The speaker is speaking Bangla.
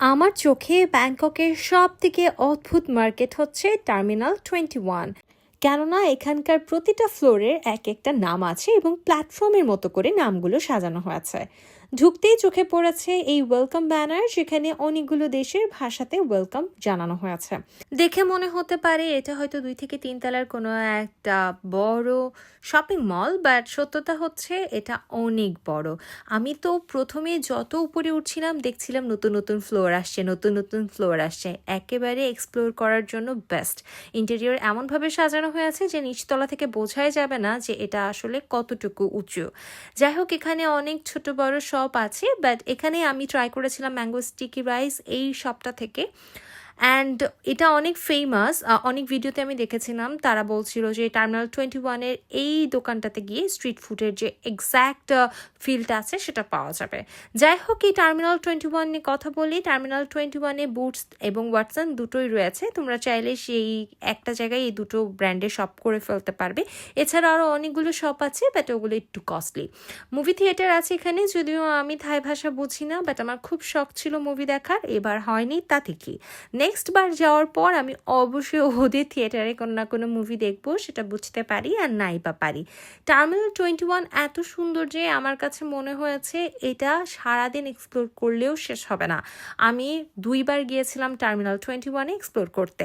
আমার চোখে ব্যাংককের সব থেকে অদ্ভুত মার্কেট হচ্ছে টার্মিনাল টোয়েন্টি ওয়ান। কেননা এখানকার প্রতিটা ফ্লোরের এক একটা নাম আছে এবং প্ল্যাটফর্মের মতো করে নামগুলো সাজানো হয়েছে। ঢুকতেই চোখে পড়েছে এই ওয়েলকাম ব্যানার যেখানে অনেকগুলো দেশের ভাষাতে ওয়েলকাম জানানো হয়েছে। দেখে মনে হতে পারে এটা হয়তো দুই থেকে তিন তলার কোনো একটা বড় শপিং মল বাট সত্যতা হচ্ছে এটা অনেক বড়। আমি তো প্রথমে যত উপরে উঠছিলাম, দেখছিলাম নতুন নতুন ফ্লোর আসছে, নতুন নতুন ফ্লোর আসছে। একেবারে এক্সপ্লোর করার জন্য বেস্ট ইন্টেরিয়র এমনভাবে সাজানো হয়েছে যে নিচতলা থেকে বোঝাই যাবে না যে এটা আসলে কতটুকু উঁচু। যাই হোক, এখানে অনেক ছোট বড় শপ আছে বাট এখানে আমি ট্রাই করেছিলাম ম্যাঙ্গো স্টিকি রাইস এই শপটা থেকে। অ্যান্ড এটা অনেক ফেমাস অনেক ভিডিওতে আমি দেখেছিলাম। তারা বলছিল যে টার্মিনাল টোয়েন্টি ওয়ানের এই দোকানটাতে গিয়ে স্ট্রিট ফুডের যে এক্স্যাক্ট ফিলটা আছে সেটা পাওয়া যাবে। যাই হোক, এই টার্মিনাল টোয়েন্টি ওয়ান নিয়ে কথা বলি। টার্মিনাল টোয়েন্টি ওয়ানে বুটস এবং ওয়াটসন দুটোই রয়েছে। তোমরা চাইলে সেই একটা জায়গায় এই দুটো ব্র্যান্ডে শপ করে ফেলতে পারবে। এছাড়া আরও অনেকগুলো শপ আছে বাট ওগুলো একটু কস্টলি মুভি থিয়েটার আছে এখানে, যদিও আমি থাই ভাষা বুঝি না বাট আমার খুব শখ ছিল মুভি দেখার। এবার হয়নি, তাতে কি? নেক্সট বার যাওয়ার পর আমি অবশ্যই ওদের থিয়েটারে কোনো না কোনো মুভি দেখব, সেটা বুঝতে পারি আর নাই বা পারি। টার্মিনাল টোয়েন্টি ওয়ান এত সুন্দর যে আমার কাছে মনে হয়েছে, এটা সারাদিন এক্সপ্লোর করলেও শেষ হবে না। আমি দুইবার গিয়েছিলাম টার্মিনাল টোয়েন্টি ওয়ানে এক্সপ্লোর করতে।